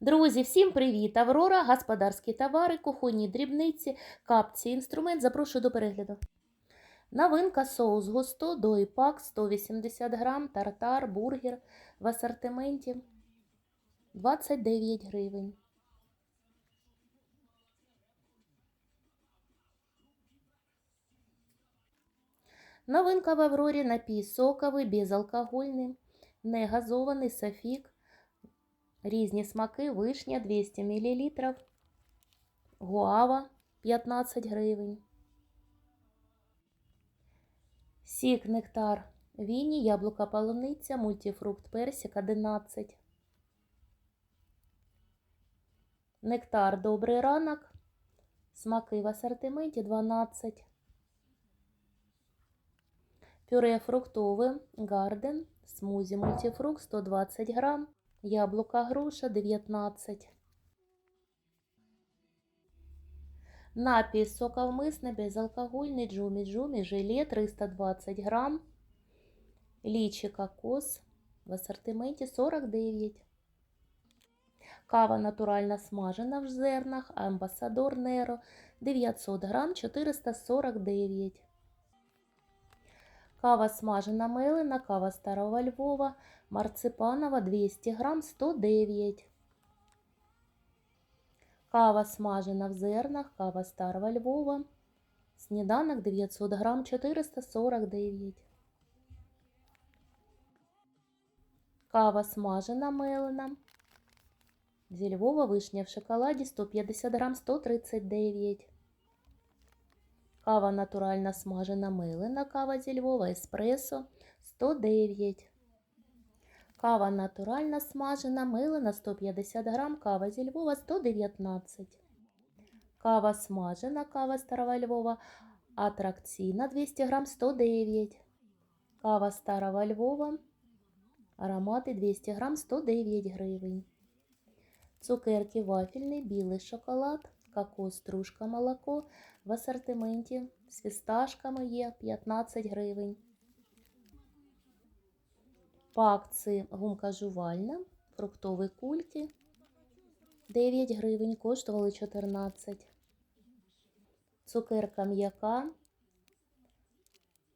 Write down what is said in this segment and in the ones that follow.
Друзі, всім привіт! Аврора, господарські товари, кухонні дрібниці, капці, інструмент. Запрошую до перегляду. Новинка соус густо, дойпак 180 грам, тартар, бургер в асортименті 29 гривень. Новинка в Аврорі напій соковий, безалкогольний, негазований софік. Різні смаки, вишня 200 мл, гуава 15 гривень. Сік, нектар, віні, яблука полуниця, мультифрукт персик 11. Нектар добрий ранок. Смаки в асортименті 12. Пюре фруктове Гарден, смузі мультифрукт 120 грам. Яблука груша 19. Напій соковмисний безалкогольний джумі-джумі желе 320 грам. Лічі кокос в асортименті 49. Кава натурально смажена в зернах. Амбасадор Неро 900 грам 449. Кава смажена мелена, кава старого Львова, марципанова 200 грам 109. Кава смажена в зернах, кава старого Львова. Сніданок 900 грам 449. Кава смажена мелена. Зі Львова вишня в шоколаді 150 грам 139. Кава натуральна смажена милина, кава зі Львова, еспресо 109. Кава натуральна смажена милина 150 грам, кава зі Львова 119. Кава смажена, кава старого Львова, атракційна 200 грам 109. Кава старого Львова, аромати 200 грам 109 гривень. Цукерки вафельний, білий шоколад, кокос, стружка, молоко в асортименті з фісташками є 15 гривень. По акції гумка жувальна, фруктові кульки 9 гривень, коштували 14. Цукерка м'яка,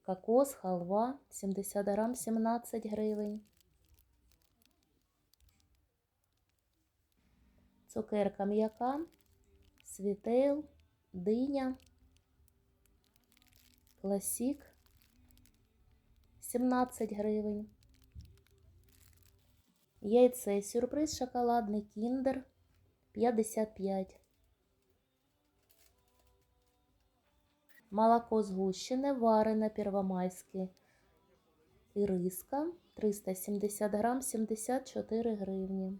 кокос, халва 70 грам 17 гривень. Цукерка м'яка, світел, диня, класік 17 гривень. Яйце сюрприз шоколадний кіндер 55. Молоко згущене, варене первомайське іриска 370 грам 74 гривні.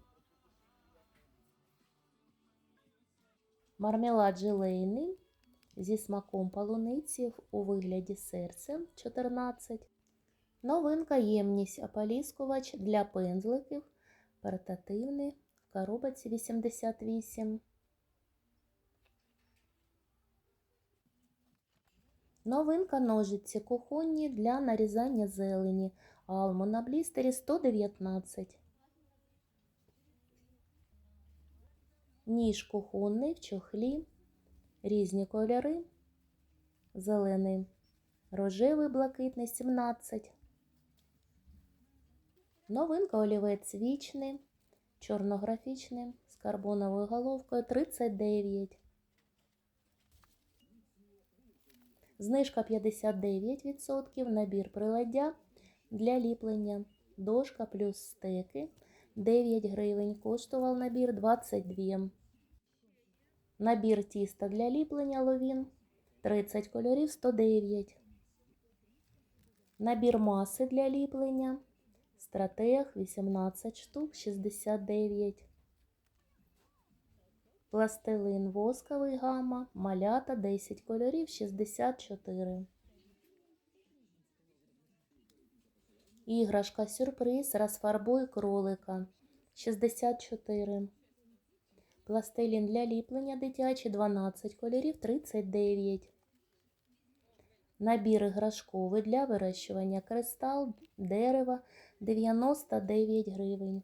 Мармелад желейний зі смаком полуниці у вигляді серця 14. Новинка ємність ополіскувач для пензликів. Портативний в коробці 88. Новинка ножиці кухонні для нарізання зелені. Алмо на блістері 119. Ніж кухонний в чохлі. Різні кольори. Зелений, рожевий, блакитний 17. Новинка олівець вічний, чорнографічний з карбоновою головкою 39. Знижка 59%. Набір приладдя для ліплення. Дошка плюс стеки 9 гривень. Коштував набір 22. Набір тіста для ліплення ловін 30 кольорів 109. Набір маси для ліплення. Стратег 18 штук 69. Пластилин восковий гамма, малята 10 кольорів 64. Іграшка сюрприз розфарбуй кролика 64 пластилін для ліплення дитячі 12 кольорів 39. Набір іграшковий для вирощування кристал дерева 99 гривень.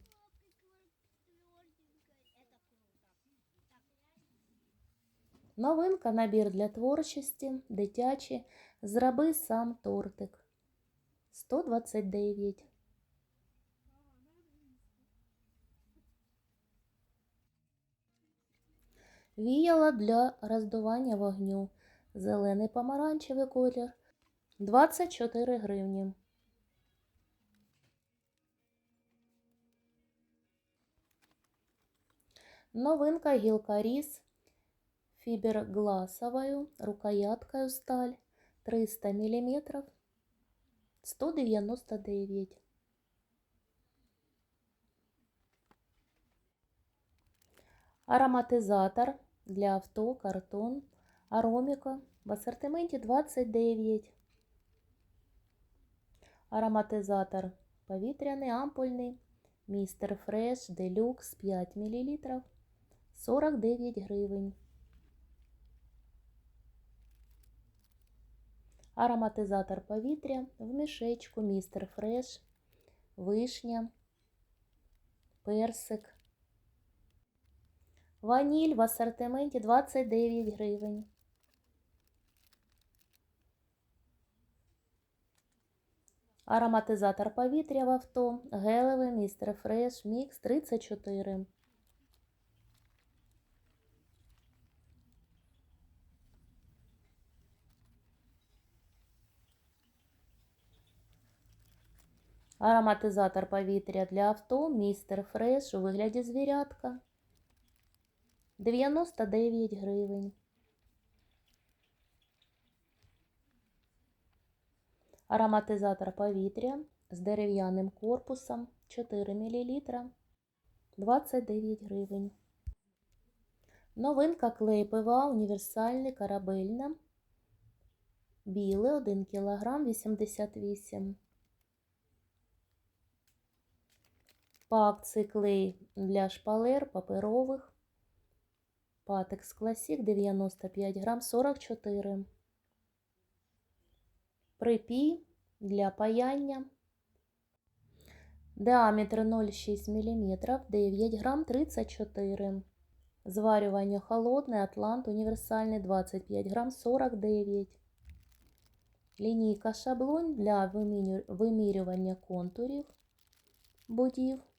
Новинка набір для творчості, дитячі. Зроби сам тортик 129 Віяла для роздування вогню. Зелений помаранчевий колір. 24 гривні. Новинка гілка різ фибергласовою рукояткою сталь 300 мм 199. Ароматизатор для авто, картон, ароміка в асортименті 29. Ароматизатор повітряний, ампульний, містер Фреш Делюкс 5 мл 49 гривень. Ароматизатор повітря в мішечку містер Фреш, вишня, персик. Ваніль в асортименті 29 гривень. Ароматизатор повітря в авто, гелевий містер Фреш, мікс 34. Ароматизатор повітря для авто, містер Фреш у вигляді звірятка. 99 гривень. Ароматизатор повітря з дерев'яним корпусом 4 мл 29 гривень. Новинка клей ПВА універсальний корабельна. Білий 1 кг 88 По акції клей для шпалер паперових. Патекс Класік 95 грам 44. Припій для паяння. Діаметр 0,6 мм 9 грам 34. Зварювання холодний Атлант універсальний 25 грам 49. Лінійка шаблон для вимірювання контурів будів.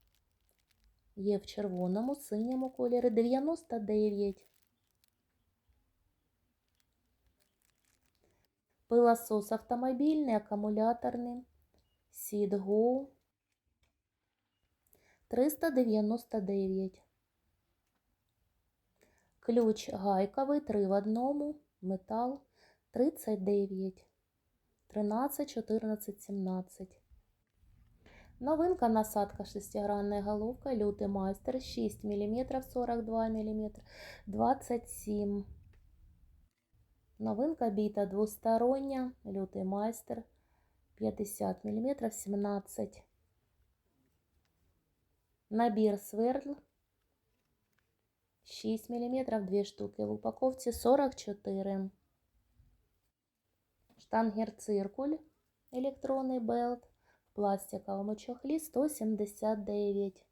Є в червоному, синьому кольорі 99. Пилосос автомобільний, акумуляторний. Сідго 399. Ключ гайковий 3 в одному, метал 39. 13, 14, 17. Новинка насадка шестигранная головка, лютый мастер 6 мм, 42 мм, 27. Новинка бита двусторонняя, лютый мастер 50 мм, 17. Набір свердл 6 мм, 2 штуки в упаковці 44. Штангер циркуль, електронний белт пластиковому чохлі 179.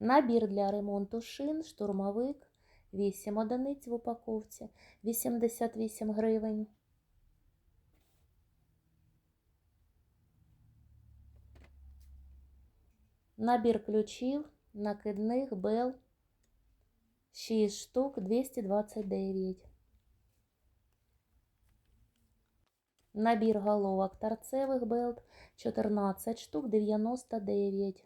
Набір для ремонту шин, штурмовик, 8 одиниць в упаковці, 88 гривень. Набір ключів, накидних, бел, 6 штук, 229. Набір головок торцевих белт 14 штук 99.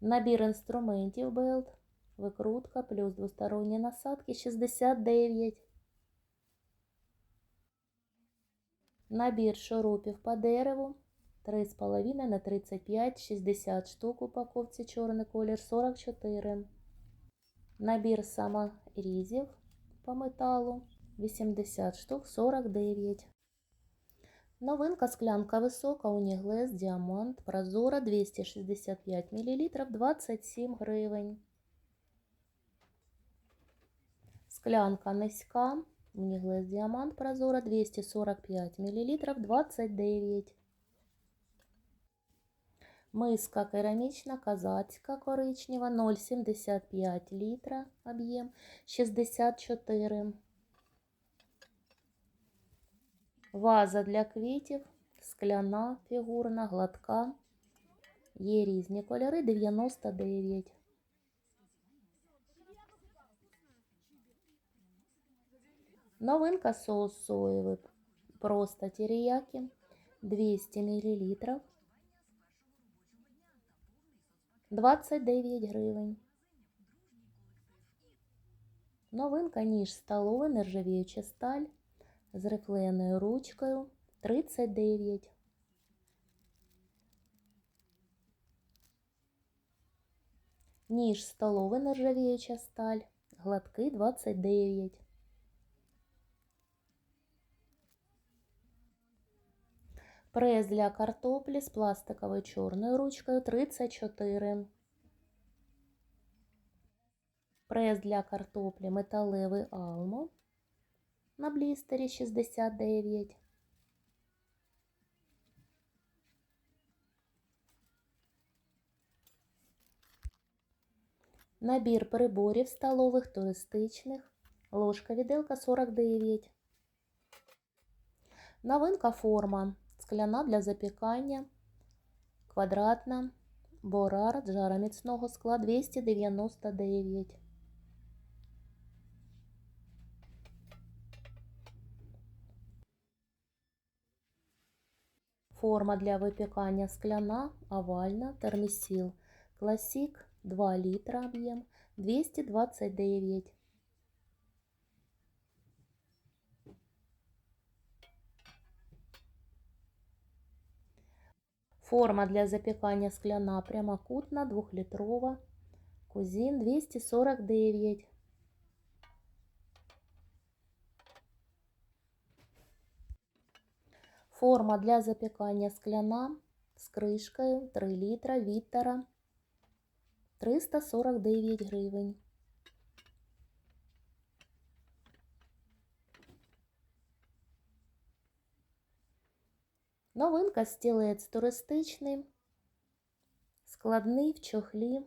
Набір інструментів белт, викрутка плюс двосторонні насадки 69. Набір шурупів по дереву 3,5 на 35, 60 штук упаковці чорний колір 44. Набір саморізів по металу 80 штук 49. Новинка склянка висока, уніглес, діамант, прозора 265 мл 27 гривень. Склянка низька, уніглес, діамант, прозора 245 мл 29. Миска керамічна, казацька, коричнева, 0,75 літра об'єм, 64. Ваза для квітів, скляна, фігурна, гладка. Є різні кольори, 99. Новинка соус соєвий, просто терияки, 200 мл. 29 гривень. Новинка ніж столовий, нержавіюча сталь з рифленою ручкою 39. Ніж столовий, нержавіюча сталь, гладкий 29. Прес для картоплі з пластиковою чорною ручкою 34. Прес для картоплі металевий Алмо на блістері 69. Набір приборів столових туристичних. Ложка віделка 49. Новинка форма. Скляна для запікання. Квадратна. Борар жароміцного скла 299. Форма для випікання скляна, овальна, термісіл. Класік 2 літра об'єм 229. Форма для запікання скляна прямокутна, 2-літрова. Кузін 249. Форма для запікання скляна з кришкою 3 літра Віттера 349 гривень. Новинка стілець туристичний, складний в чохлі.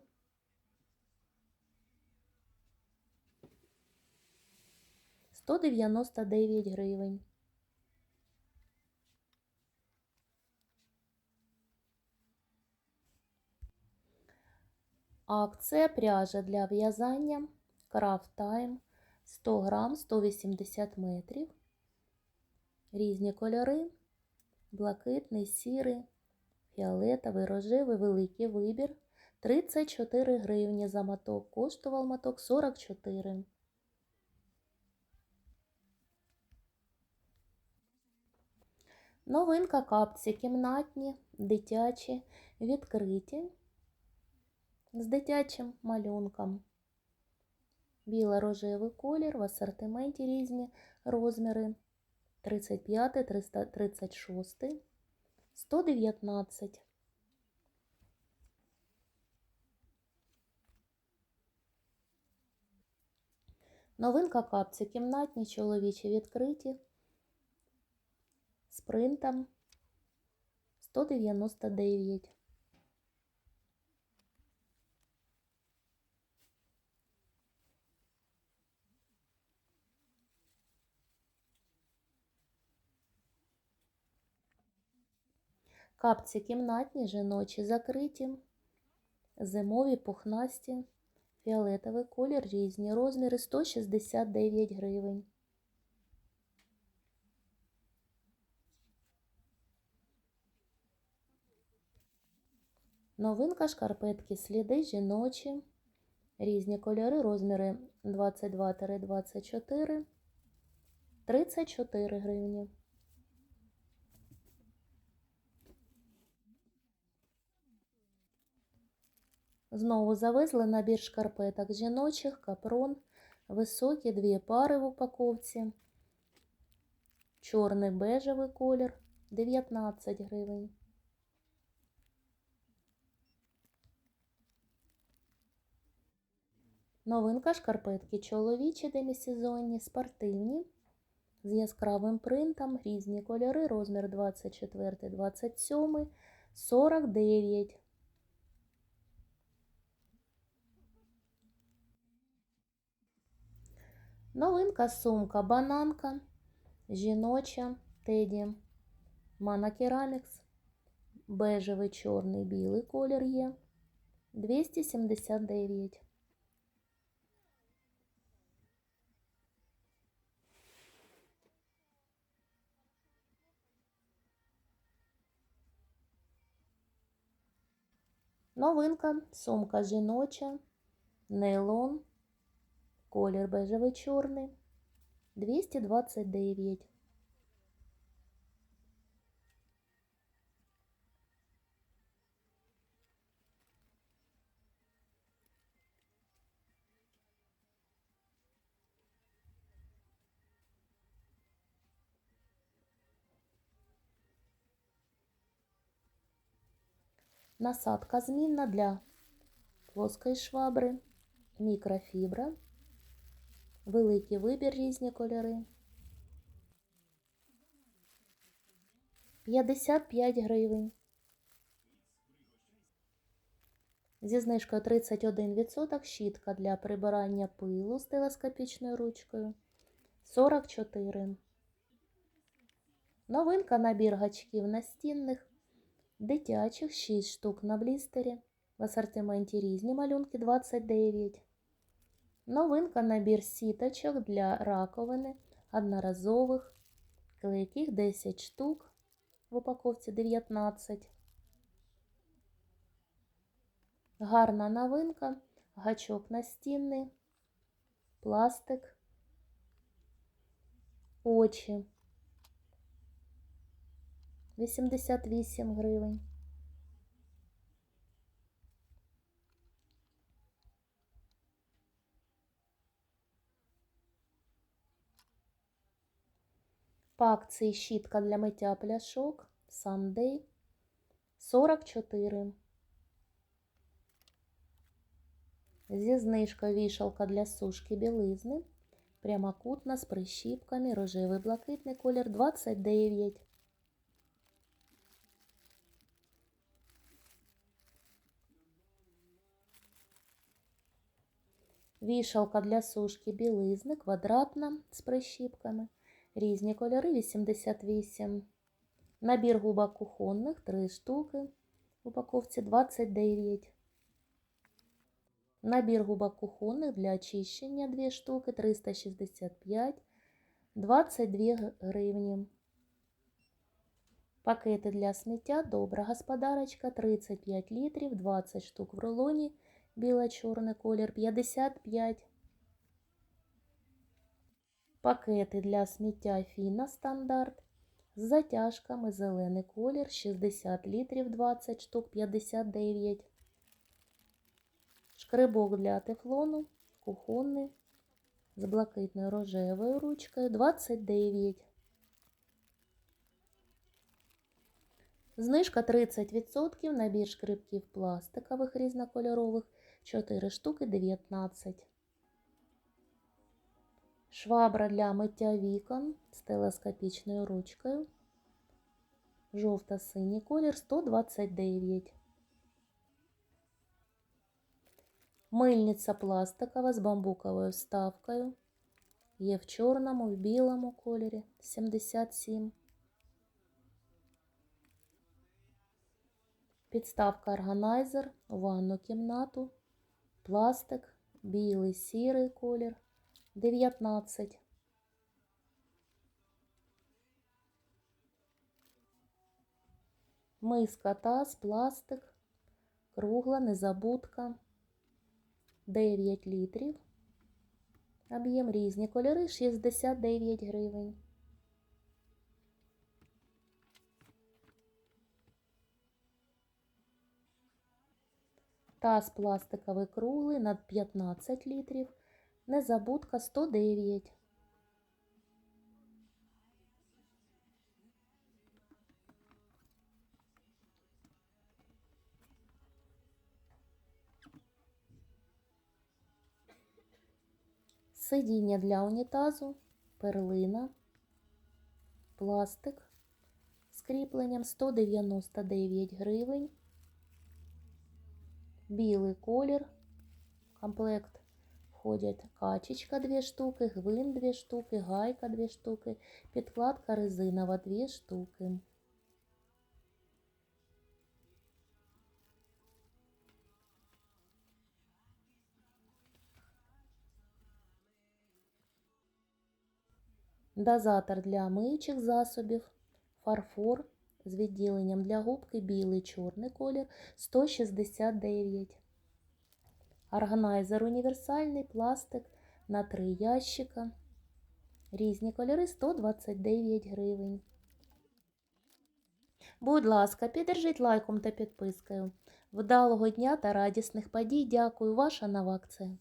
Сто дев'яносто дев'ять гривень. Акція пряжа для в'язання Craft Time 100 грам 180 метрів. Різні кольори блакитний, сірий, фіолетовий, рожевий, великий вибір. 34 гривні за моток. Коштував моток 44. Новинка капці кімнатні, дитячі, відкриті з дитячим малюнком. Біло-рожевий колір в асортименті різні розміри. 35, 336, 119. Новинка капці кімнатні, чоловічі відкриті з принтом 199. Капці кімнатні, жіночі закриті, зимові пухнасті, фіолетовий колір, різні. Розміри 169 гривень. Новинка шкарпетки. Сліди жіночі, різні кольори, розміри 22-24, 34 гривні. Знову завезли набір шкарпеток жіночих, капрон, високі дві пари в упаковці, чорний бежевий колір 19 гривень. Новинка шкарпетки чоловічі демісезонні, спортивні, з яскравим принтом, різні кольори, розмір 24, 27, 49. Новинка сумка бананка. Жіноча теді. Мана Керамікс. Бежевий, чорний, білий колір є. 279. Новинка, сумка жіноча, нейлон, колір бежевий чорний, 229. Насадка змінна для плоскої швабри, мікрофібра, великий вибір різні кольори. 55 гривень. Зі знижкою 31% щітка для прибирання пилу з телескопічною ручкою 44. Новинка набір гачків настінних, дитячих 6 штук на блістері. В асортименті різні малюнки 29. Новинка набір сіточок для раковини одноразових, клейких 10 штук, в упаковці 19. Гарна новинка, гачок настінний, пластик, очі. 88 гривень. По акції щітка для миття пляшок Sunday 44. Зі знижкою вішалка для сушки білизни. Прямокутна з прищіпками, рожевий блакитний колір 29. Вішалка для сушки білизни, квадратна з прищіпками. Різні кольори 88. Набір губок кухонних 3 штуки. В упаковці 29. Набір губок кухонних для очищення 2 штуки 365. 22 гривні. Пакети для сміття добра господарочка 35 літрів, 20 штук в рулоні. Біло-чорний колір 55. Пакети для сміття Фіна стандарт з затяжками зелений колір 60 літрів 20 штук 59. Шкребок для тефлону кухонний з блакитною рожевою ручкою 29. Знижка 30%, набір шкребків пластикових різнокольорових 4 штуки 19. Швабра для миття вікон з телескопічною ручкою. Жовто-синій колір 129. Мильниця пластикова з бамбуковою вставкою. Є в чорному, в білому кольорі 77. Підставка органайзер ванну кімнату. Пластик, білий, сірий колір 19. Миска таз, пластик, кругла, незабудка 9 літрів. Об'єм різні кольори 69 гривень. Таз пластиковий круглий на 15 літрів. Незабудка 109. Сидіння для унітазу, перлина, пластик з кріпленням 199 гривень. Білий колір, комплект входять качечка 2 штуки, гвин 2 штуки, гайка 2 штуки, підкладка резинова 2 штуки. Дозатор для миючих засобів, фарфор з відділенням для губки білий чорний колір 169. Органайзер універсальний пластик на 3 ящика. Різні кольори 129 гривень. Будь ласка, піддержіть лайком та підпискою. Вдалого дня та радісних подій. Дякую, ваша нова акція.